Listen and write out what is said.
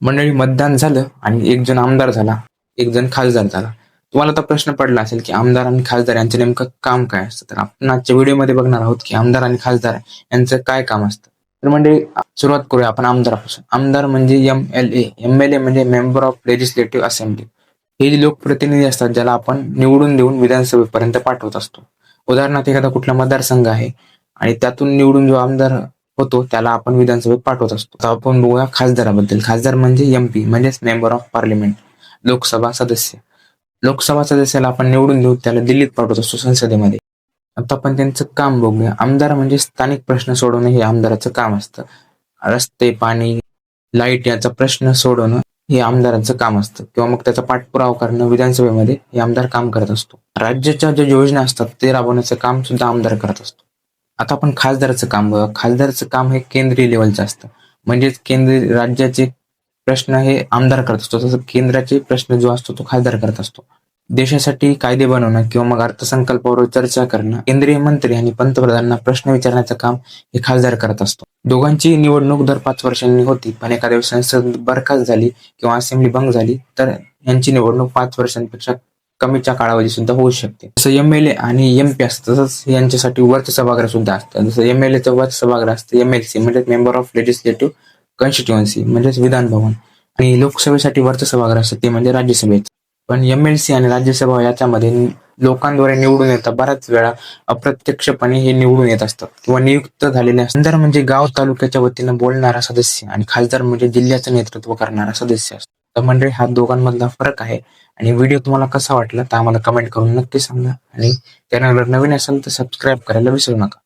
मंडळी मतदान झालं आणि एक जण आमदार झाला एक जण खासदार झाला. तुम्हाला आता प्रश्न पडला असेल की आमदार आणि खासदार यांचं नेमकं काम काय असतं? तर आपण आजच्या व्हिडिओमध्ये बघणार आहोत की आमदार आणि खासदार यांचं काय काम असतं. तर मंडळी सुरुवात करूया आपण आमदारापासून. आमदार म्हणजे M L A M L A म्हणजे मेंबर ऑफ लेजिस्लेटिव्ह असेंब्ली हे जे लोकप्रतिनिधी असतात ज्याला आपण निवडून देऊन विधानसभेपर्यंत पाठवत असतो. उदाहरणार्थ एखादा कुठला मतदारसंघ आहे आणि त्यातून निवडून जो आमदार होतो त्याला आपण विधानसभेत पाठवत असतो. आपण बघूया खासदाराबद्दल. खासदार म्हणजे एमपी म्हणजेच मेंबर ऑफ पार्लिमेंट लोकसभा सदस्य. लोकसभा सदस्याला आपण निवडून देऊ त्याला दिल्लीत पाठवत असतो संसदेमध्ये. आता आपण त्यांचं काम बघूया. आमदार म्हणजे स्थानिक प्रश्न सोडवणं हे आमदाराचं काम असतं. रस्ते पाणी लाइट याचा प्रश्न सोडवणं हे आमदारांचं काम असतं. किंवा मग त्याचा पाठपुरावा करणं विधानसभेमध्ये हे आमदार काम करत असतो. राज्याच्या ज्या योजना असतात ते राबवण्याचं काम सुद्धा आमदार करत असतो. आता आपण खासदाराचं काम बघा. खासदाराचं काम हे केंद्रीय लेवलचं असतं. म्हणजेच केंद्रीय राज्याचे प्रश्न हे आमदार करत असतो. तसं केंद्राचे प्रश्न जो असतो तो खासदार करत असतो. देशासाठी कायदे बनवणं किंवा मग अर्थसंकल्पावर चर्चा करणं केंद्रीय मंत्री आणि पंतप्रधानांना प्रश्न विचारण्याचं काम हे खासदार करत असतो. दोघांची निवडणूक दर पाच वर्षांनी होती पण एखाद्या संसद बरखास्त झाली किंवा असेंब्ली भंग झाली तर यांची निवडणूक पाच वर्षांपेक्षा कमीच्या कालावधी सुद्धा होऊ शकते. जसं एम एल ए आणि एम पी असतं तसंच यांच्यासाठी वर्च सभागृह सुद्धा असतं. जसं एम एल एचं वर्त सभागृह असतं एम एल सी म्हणजे मेंबर ऑफ लेजिस्लेटिव्ह कॉन्स्टिट्युएन्सी म्हणजेच विधान भवन. आणि लोकसभेसाठी वर्च सभागृह असतं ते म्हणजे राज्यसभेचं. पण एम एल सी आणि राज्यसभा याच्यामध्ये लोकांद्वारे निवडून येतात बऱ्याच वेळा अप्रत्यक्षपणे हे निवडून येत असतात. किंवा नियुक्त झालेले असतात. आमदार म्हणजे गाव तालुक्याच्या वतीनं बोलणारा सदस्य आणि खासदार म्हणजे जिल्ह्याचं नेतृत्व करणारा सदस्य असतो. तर मंडळी हा दोघांमधला फरक आहे. आणि व्हिडिओ तुम्हाला कसा वाटला तर आम्हाला कमेंट करून नक्की सांगा. आणि चॅनलवर नवीन असेल तर सबस्क्राईब करायला विसरू नका.